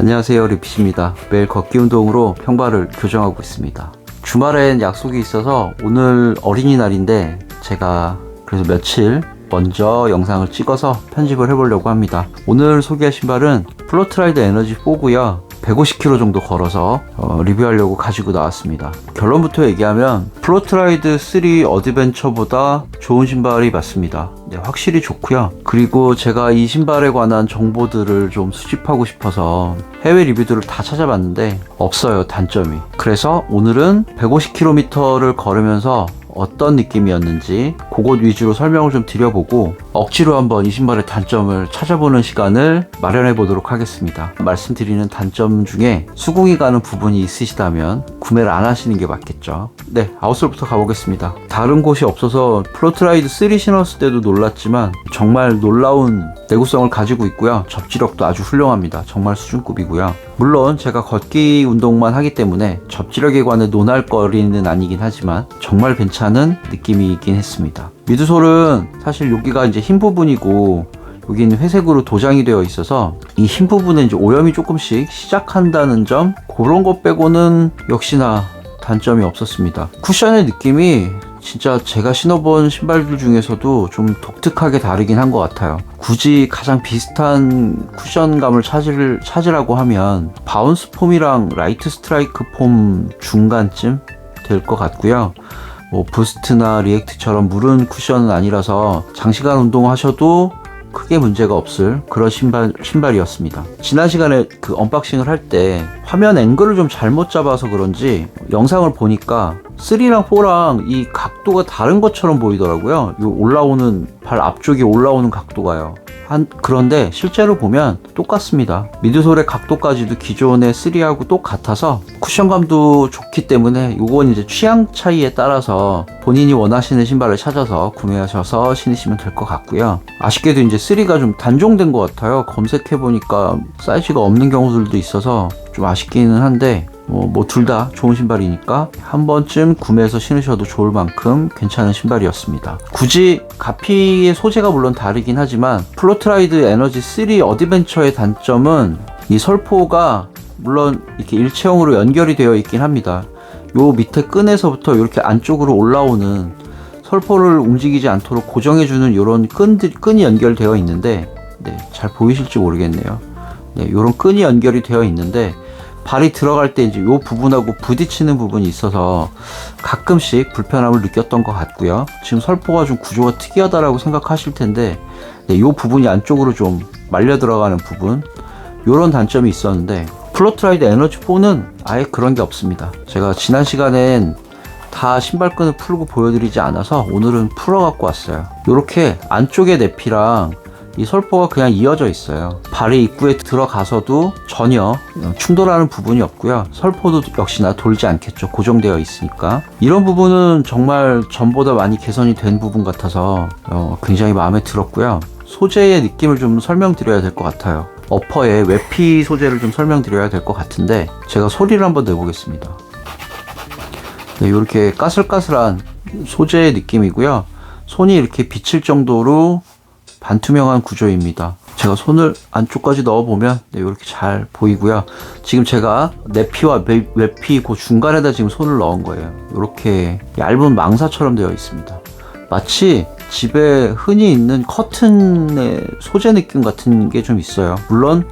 안녕하세요 리피입니다. 매일 걷기 운동으로 평발을 교정하고 있습니다. 주말엔 약속이 있어서 오늘 어린이날인데 제가 그래서 며칠 먼저 영상을 찍어서 편집을 해보려고 합니다. 오늘 소개할 신발은 플로트라이드 에너지 4고요 150km 정도 걸어서 어, 리뷰하려고 가지고 나왔습니다. 결론부터 얘기하면 플로트라이드 3 어드벤처보다 좋은 신발이 맞습니다. 네, 확실히 좋고요. 그리고 제가 이 신발에 관한 정보들을 좀 수집하고 싶어서 해외 리뷰들을 다 찾아봤는데 없어요 단점이. 그래서 오늘은 150km를 걸으면서 어떤 느낌이었는지 그것 위주로 설명을 좀 드려보고 억지로 한번 이 신발의 단점을 찾아보는 시간을 마련해 보도록 하겠습니다. 말씀드리는 단점 중에 수긍이 가는 부분이 있으시다면 구매를 안 하시는 게 맞겠죠. 네, 아웃솔부터 가보겠습니다. 다른 곳이 없어서 플로트라이드 3 신었을 때도 놀랐지만 정말 놀라운 내구성을 가지고 있고요. 접지력도 아주 훌륭합니다. 정말 수준급이고요. 물론 제가 걷기 운동만 하기 때문에 접지력에 관해 논할 거리는 아니긴 하지만 정말 괜찮은 느낌이 있긴 했습니다. 미드솔은 사실 여기가 이제 흰 부분이고 여기는 회색으로 도장이 되어 있어서 이 흰 부분에 이제 오염이 조금씩 시작한다는 점 그런 것 빼고는 역시나 단점이 없었습니다. 쿠션의 느낌이 진짜 제가 신어본 신발들 중에서도 좀 독특하게 다르긴 한 것 같아요. 굳이 가장 비슷한 쿠션감을 찾을, 찾으라고 하면 바운스 폼이랑 라이트 스트라이크 폼 중간쯤 될 것 같고요. 뭐 부스트나 리액트처럼 무른 쿠션은 아니라서 장시간 운동하셔도 크게 문제가 없을 그런 신발, 신발이었습니다. 지난 시간에 그 언박싱을 할 때 화면 앵글을 좀 잘못 잡아서 그런지 영상을 보니까 3랑 4랑 이 각도가 다른 것처럼 보이더라고요. 이 올라오는 발 앞쪽에 올라오는 각도가요. 한, 그런데 실제로 보면 똑같습니다. 미드솔의 각도까지도 기존의 3하고 똑같아서 쿠션감도 좋기 때문에 이건 이제 취향 차이에 따라서 본인이 원하시는 신발을 찾아서 구매하셔서 신으시면 될 것 같고요. 아쉽게도 이제 3가 좀 단종된 것 같아요. 검색해보니까 사이즈가 없는 경우들도 있어서 좀 아쉽기는 한데 뭐 둘 다 좋은 신발이니까 한 번쯤 구매해서 신으셔도 좋을 만큼 괜찮은 신발이었습니다. 굳이 가피의 소재가 물론 다르긴 하지만 플로트라이드 에너지 3 어드벤처의 단점은 이 설포가 물론 이렇게 일체형으로 연결이 되어 있긴 합니다. 요 밑에 끈에서부터 이렇게 안쪽으로 올라오는 설포를 움직이지 않도록 고정해주는 이런 끈들, 끈이 연결되어 있는데 네, 잘 보이실지 모르겠네요. 네, 이런 끈이 연결이 되어 있는데 발이 들어갈 때 이제 이 부분하고 부딪히는 부분이 있어서 가끔씩 불편함을 느꼈던 것 같고요. 지금 설포가 좀 구조가 특이하다라고 생각하실 텐데 네, 이 부분이 안쪽으로 좀 말려 들어가는 부분 이런 단점이 있었는데 플로트라이드 에너지 4는 아예 그런 게 없습니다. 제가 지난 시간엔 다 신발끈을 풀고 보여드리지 않아서 오늘은 풀어 갖고 왔어요. 이렇게 안쪽에 내피랑 이 설포가 그냥 이어져 있어요. 발의 입구에 들어가서도 전혀 충돌하는 부분이 없고요. 설포도 역시나 돌지 않겠죠. 고정되어 있으니까. 이런 부분은 정말 전보다 많이 개선이 된 부분 같아서 어, 굉장히 마음에 들었고요. 소재의 느낌을 좀 설명드려야 될 것 같아요. 어퍼의 외피 소재를 좀 설명드려야 될 것 같은데 제가 소리를 한번 내보겠습니다. 네, 이렇게 까슬까슬한 소재의 느낌이고요. 손이 이렇게 비칠 정도로 반투명한 구조입니다. 제가 손을 안쪽까지 넣어보면 네, 이렇게 잘 보이고요. 지금 제가 내피와 외피 그 중간에다 지금 손을 넣은 거예요. 이렇게 얇은 망사처럼 되어 있습니다. 마치 집에 흔히 있는 커튼의 소재 느낌 같은 게 좀 있어요. 물론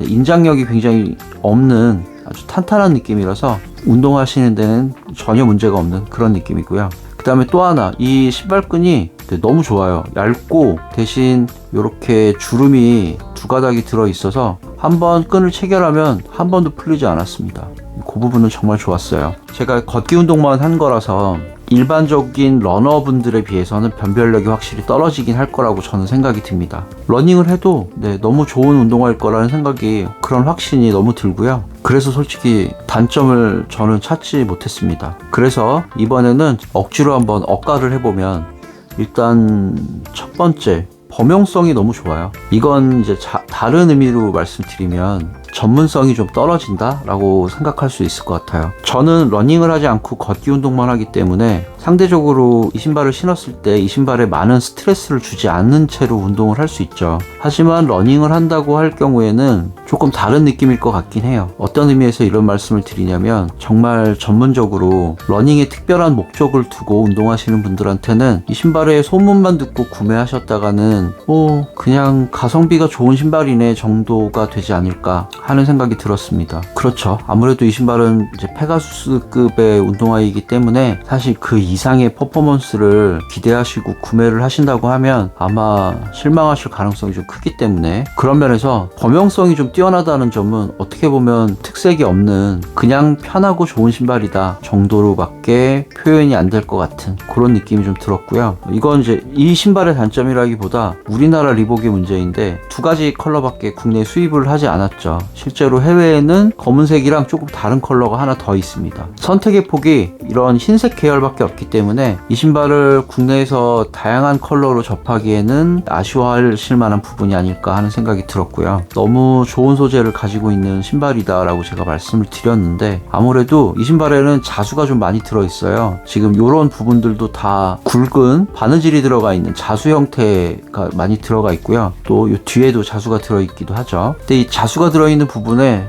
인장력이 굉장히 없는 아주 탄탄한 느낌이라서 운동하시는 데는 전혀 문제가 없는 그런 느낌이고요. 그 다음에 또 하나 이 신발끈이 너무 좋아요 얇고 대신 이렇게 주름이 두 가닥이 들어 있어서 한번 끈을 체결하면 한 번도 풀리지 않았습니다 그 부분은 정말 좋았어요 제가 걷기 운동만 한 거라서 일반적인 러너분들에 비해서는 변별력이 확실히 떨어지긴 할 거라고 저는 생각이 듭니다. 러닝을 해도 네, 너무 좋은 운동할 거라는 생각이 그런 확신이 너무 들고요. 그래서 솔직히 단점을 저는 찾지 못했습니다. 그래서 이번에는 억지로 한번 억가를 해보면 일단 첫 번째 범용성이 너무 좋아요. 이건 이제 자, 다른 의미로 말씀드리면 전문성이 좀 떨어진다라고 생각할 수 있을 것 같아요. 저는 러닝을 하지 않고 걷기 운동만 하기 때문에 상대적으로 이 신발을 신었을 때 이 신발에 많은 스트레스를 주지 않는 채로 운동을 할 수 있죠. 하지만 러닝을 한다고 할 경우에는 조금 다른 느낌일 것 같긴 해요. 어떤 의미에서 이런 말씀을 드리냐면 정말 전문적으로 러닝에 특별한 목적을 두고 운동하시는 분들한테는 이 신발의 소문만 듣고 구매하셨다가는 뭐 그냥 가성비가 좋은 신발이네 정도가 되지 않을까 하는 생각이 들었습니다. 그렇죠. 아무래도 이 신발은 이제 페가수스급의 운동화이기 때문에 사실 그 이상의 퍼포먼스를 기대하시고 구매를 하신다고 하면 아마 실망하실 가능성이 좀 크기 때문에 그런 면에서 범용성이 좀 뛰어나다는 점은 어떻게 보면 특색이 없는 그냥 편하고 좋은 신발이다 정도로밖에 표현이 안 될 것 같은 그런 느낌이 좀 들었고요. 이건 이제 이 신발의 단점이라기보다 우리나라 리복의 문제인데 두 가지 컬러밖에 국내 수입을 하지 않았죠. 실제로 해외에는 검은색이랑 조금 다른 컬러가 하나 더 있습니다. 선택의 폭이 이런 흰색 계열밖에 없기 때문에 이 신발을 국내에서 다양한 컬러로 접하기에는 아쉬워하실 만한 부분이 아닐까 하는 생각이 들었고요. 너무 좋은 소재를 가지고 있는 신발이다라고 제가 말씀을 드렸는데 아무래도 이 신발에는 자수가 좀 많이 들어있어요. 지금 이런 부분들도 다 굵은 바느질이 들어가 있는 자수 형태가 많이 들어가 있고요. 또 이 뒤에도 자수가 들어있기도 하죠. 근데 이 자수가 들어있는 부분에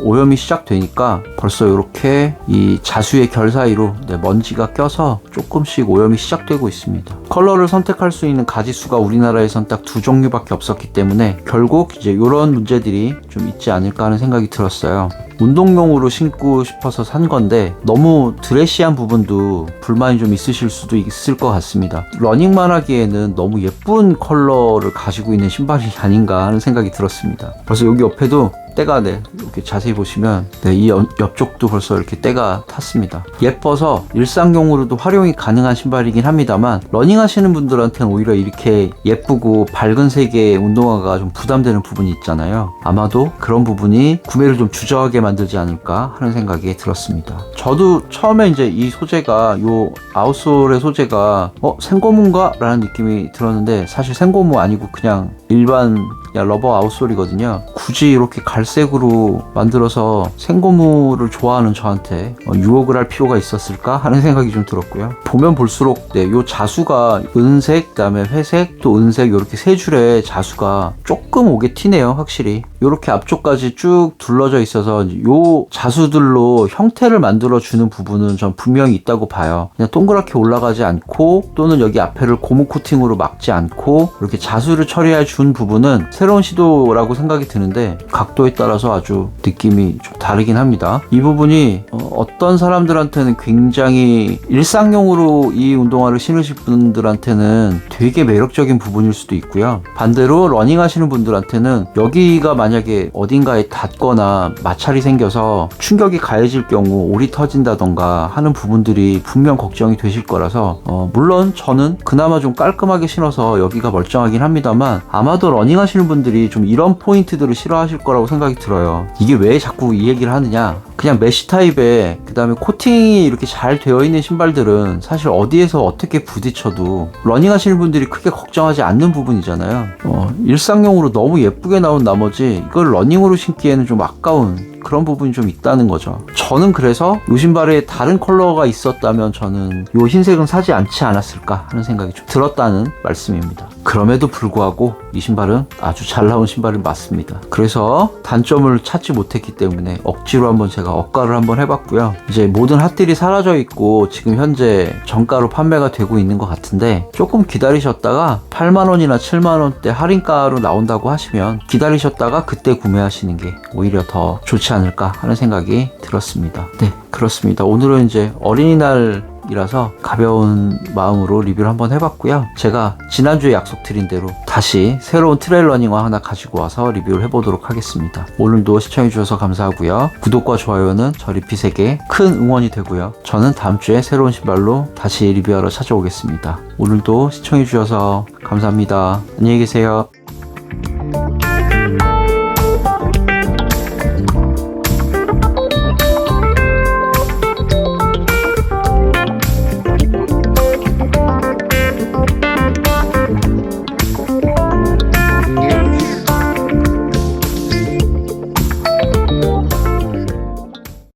오염이 시작되니까 벌써 이렇게 이 자수의 결 사이로 네, 먼지가 껴서 조금씩 오염이 시작되고 있습니다. 컬러를 선택할 수 있는 가지수가 우리나라에선 딱 두 종류밖에 없었기 때문에 결국 이제 이런 문제들이 좀 있지 않을까 하는 생각이 들었어요. 운동용으로 신고 싶어서 산 건데 너무 드레시한 부분도 불만이 좀 있으실 수도 있을 것 같습니다. 러닝만 하기에는 너무 예쁜 컬러를 가지고 있는 신발이 아닌가 하는 생각이 들었습니다. 벌써 여기 옆에도 때가 네 이렇게 자세히 보시면 네, 이 연- 옆쪽도 벌써 이렇게 때가 탔습니다. 예뻐서 일상용으로도 활용이 가능한 신발이긴 합니다만 러닝 하시는 분들한테는 오히려 이렇게 예쁘고 밝은 색의 운동화가 좀 부담되는 부분이 있잖아요. 아마도 그런 부분이 구매를 좀 주저하게 만들지 않을까 하는 생각이 들었습니다. 저도 처음에 이제 이 소재가 요 아웃솔의 소재가 어 생고무인가? 라는 느낌이 들었는데 사실 생고무 아니고 그냥 일반 그냥 러버 아웃솔이거든요. 굳이 이렇게 갈색으로 만들어서 생고무를 좋아하는 저한테 어, 유혹을 할 필요가 있었을까 하는 생각이 좀 들었고요. 보면 볼수록 네, 요 자수가 은색, 그다음에 회색, 또 은색 이렇게 세 줄의 자수가 조금 오게 튀네요, 확실히. 이렇게 앞쪽까지 쭉 둘러져 있어서 요 자수들로 형태를 만들어 주는 부분은 전 분명히 있다고 봐요. 그냥 동그랗게 올라가지 않고 또는 여기 앞에를 고무 코팅으로 막지 않고 이렇게 자수를 처리해 준 부분은 새로 운 시도라고 생각이 드는데 각도에 따라서 아주 느낌이 좀 다르긴 합니다. 이 부분이 어, 떤 사람들한테는 굉장히 일상용으로 이 운동화를 신으실 분들한테는 되게 매력적인 부분일 수도 있고요. 반대로 러닝 하시는 분들한테는 여기가 만약에 어딘가에 닿거나 마찰이 생겨서 충격이 가해질 경우 올이 터진다던가 하는 부분들이 분명 걱정이 되실 거라서 어, 물론 저는 그나마 좀 깔끔하게 신어서 여기가 멀쩡하긴 합니다만 아마도 러닝 하시는 분 들이 좀 이런 포인트들을 싫어하실 거라고 생각이 들어요. 이게 왜 자꾸 이 얘기를 하느냐? 그냥 메쉬 타입에 그다음에 코팅이 이렇게 잘 되어 있는 신발들은 사실 어디에서 어떻게 부딪혀도 러닝 하시는 분들이 크게 걱정하지 않는 부분이잖아요. 어, 일상용으로 너무 예쁘게 나온 나머지 이걸 러닝으로 신기에는 좀 아까운 그런 부분이 좀 있다는 거죠. 저는 그래서 이 신발에 다른 컬러가 있었다면 저는 이 흰색은 사지 않지 않았을까 하는 생각이 좀 들었다는 말씀입니다. 그럼에도 불구하고 이 신발은 아주 잘 나온 신발이 맞습니다. 그래서 단점을 찾지 못했기 때문에 억지로 한번 제가 억가를 한번 해봤고요. 이제 모든 핫딜이 사라져 있고 지금 현재 정가로 판매가 되고 있는 것 같은데 조금 기다리셨다가 8만원이나 7만원대 할인가로 나온다고 하시면 기다리셨다가 그때 구매하시는 게 오히려 더 좋지 않을까 하는 생각이 들었습니다. 네, 그렇습니다. 오늘은 이제 어린이날 이라서 가벼운 마음으로 리뷰를 한번 해봤고요. 제가 지난주에 약속드린 대로 다시 새로운 트레일 러닝화 하나 가지고 와서 리뷰를 해보도록 하겠습니다. 오늘도 시청해주셔서 감사하고요. 구독과 좋아요는 저 리핏에게 큰 응원이 되고요. 저는 다음 주에 새로운 신발로 다시 리뷰하러 찾아오겠습니다. 오늘도 시청해주셔서 감사합니다. 안녕히 계세요.